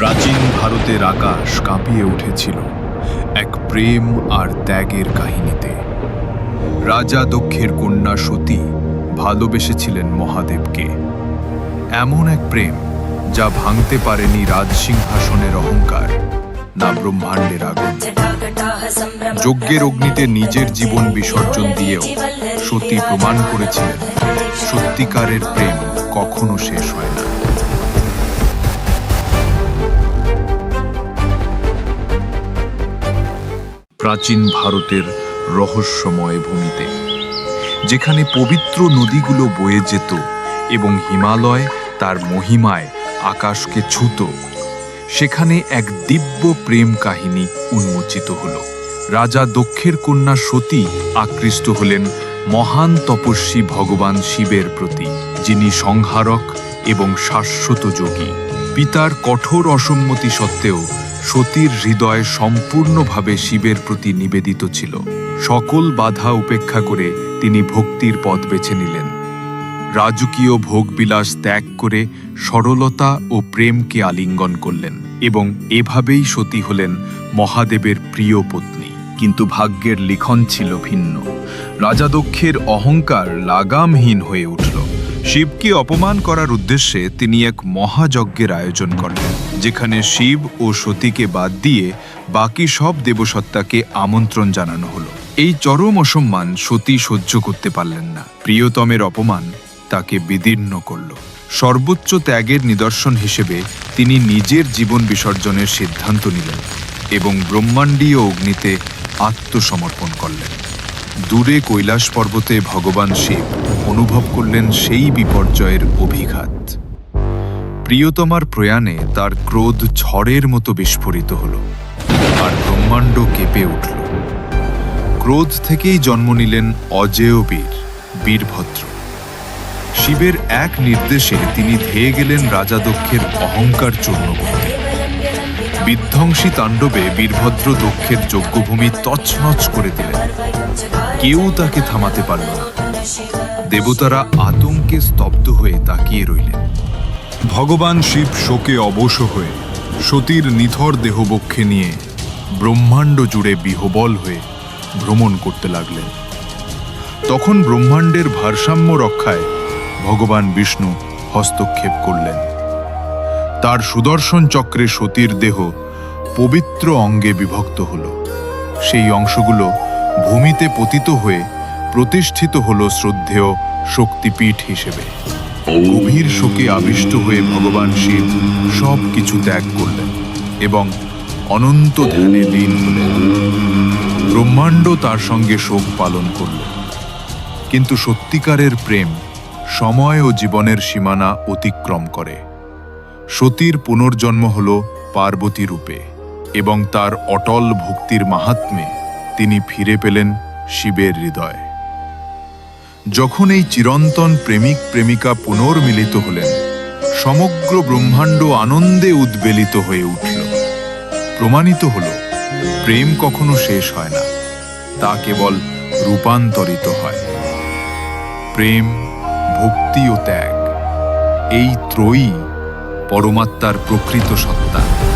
প্রাচীন ভারতের আকাশ কাঁপিয়ে উঠেছিল এক প্রেম আর ত্যাগের কাহিনীতে। রাজা দক্ষের কন্যা সতী ভালোবেসেছিলেন মহাদেবকে। এমন এক প্রেম যা ভাঙতে পারেনি রাজসিংহাসনের অহংকার, না ব্রহ্মাণ্ডের আগুন। যজ্ঞের অগ্নিতে নিজের জীবন বিসর্জন দিয়েও সতী প্রমাণ করেছিলেন, সত্যিকারের প্রেম কখনো শেষ হয় না। প্রাচীন ভারতের রহস্যময় ভূমিতে, যেখানে পবিত্র নদীগুলো বয়ে যেত এবং হিমালয় তার মহিমায় আকাশকে ছুত। সেখানে এক দিব্য প্রেম কাহিনী উন্মোচিত হল। রাজা দক্ষের কন্যা সতী আকৃষ্ট হলেন মহান তপস্বী ভগবান শিবের প্রতি, যিনি সংহারক এবং শাশ্বত যোগী। পিতার কঠোর অসম্মতি সত্ত্বেও সতীর হৃদয় সম্পূর্ণভাবে শিবের প্রতি নিবেদিত ছিল। সকল বাধা উপেক্ষা করে তিনি ভক্তির পথ বেছে নিলেন। রাজকীয় ভোগবিলাস ত্যাগ করে সরলতা ও প্রেমকে আলিঙ্গন করলেন এবং এভাবেই সতী হলেন মহাদেবের প্রিয় পত্নী। কিন্তু ভাগ্যের লিখন ছিল ভিন্ন। রাজা দক্ষের অহংকার লাগামহীন হয়ে উঠল। শিবকে অপমান করার উদ্দেশ্যে তিনি এক মহাযজ্ঞের আয়োজন করলেন। যেখানে শিব ও সতীকে বাদ দিয়ে বাকি সব দেবসত্তাকে আমন্ত্রণ জানানো হলো। এই চরম অসম্মান সতী সহ্য করতে পারলেন না। প্রিয়তমের অপমান তাকে বিদীর্ণ করল। সর্বোচ্চ ত্যাগের নিদর্শন হিসেবে তিনি নিজের জীবন বিসর্জনের সিদ্ধান্ত নিলেন এবং ব্রহ্মাণ্ডীয় অগ্নিতে আত্মসমর্পণ করলেন। দূরে কৈলাস পর্বতে ভগবান শিব অনুভব করলেন সেই বিপর্যয়ের অভিঘাত। প্রিয়তমার প্রয়াণে তার ক্রোধ ঝড়ের মতো বিস্ফোরিত হল আর ব্রহ্মাণ্ড কেঁপে উঠল। ক্রোধ থেকেই জন্ম নিলেন অজেয় বীর, বীরভদ্র। শিবের এক নির্দেশে তিনি ধেয়ে গেলেন রাজা দক্ষের অহংকার চূর্ণ করতে। বিধ্বংসী তাণ্ডবে বীরভদ্র দক্ষের যজ্ঞভূমি তছনছ করে দিলেন। কেউ তাকে থামাতে পারল না। দেবতারা আতঙ্কে স্তব্ধ হয়ে তাকিয়ে রইলেন। ভগবান শিব শোকে অবশ হয়ে, সতীর নিথর দেহবক্ষে নিয়ে ব্রহ্মাণ্ড জুড়ে বিহবল হয়ে ভ্রমণ করতে লাগলেন। তখন ব্রহ্মাণ্ডের ভারসাম্য রক্ষায় ভগবান বিষ্ণু হস্তক্ষেপ করলেন। তার সুদর্শন চক্রে সতীর দেহ পবিত্র অঙ্গে বিভক্ত হল। সেই অংশগুলো ভূমিতে পতিত হয়ে প্রতিষ্ঠিত হল শ্রদ্ধেয় শক্তিপীঠ হিসেবে। গভীর শোকে আবিষ্ট হয়ে ভগবান শিব সব কিছু ত্যাগ করলেন এবং অনন্ত ধ্যানে লীন হলেন। ব্রহ্মাণ্ড তার সঙ্গে শোক পালন করল কিন্তু সত্যিকারের প্রেম সময় ও জীবনের সীমানা অতিক্রম করে। সতীর পুনর্জন্ম হল পার্বতী রূপে এবং তার অটল ভক্তির মাহাত্মে তিনি ফিরে পেলেন শিবের হৃদয়। যখন এই চিরন্তন প্রেমিক প্রেমিকা পুনর্মিলিত হলেন, সমগ্র ব্রহ্মাণ্ড আনন্দে উদ্বেলিত হয়ে উঠল। প্রমাণিত হল, প্রেম কখনো শেষ হয় না, তা কেবল রূপান্তরিত হয়। প্রেম, ভক্তি ও ত্যাগ, এই ত্রয়ী পরমাত্মার প্রকৃত সত্তা।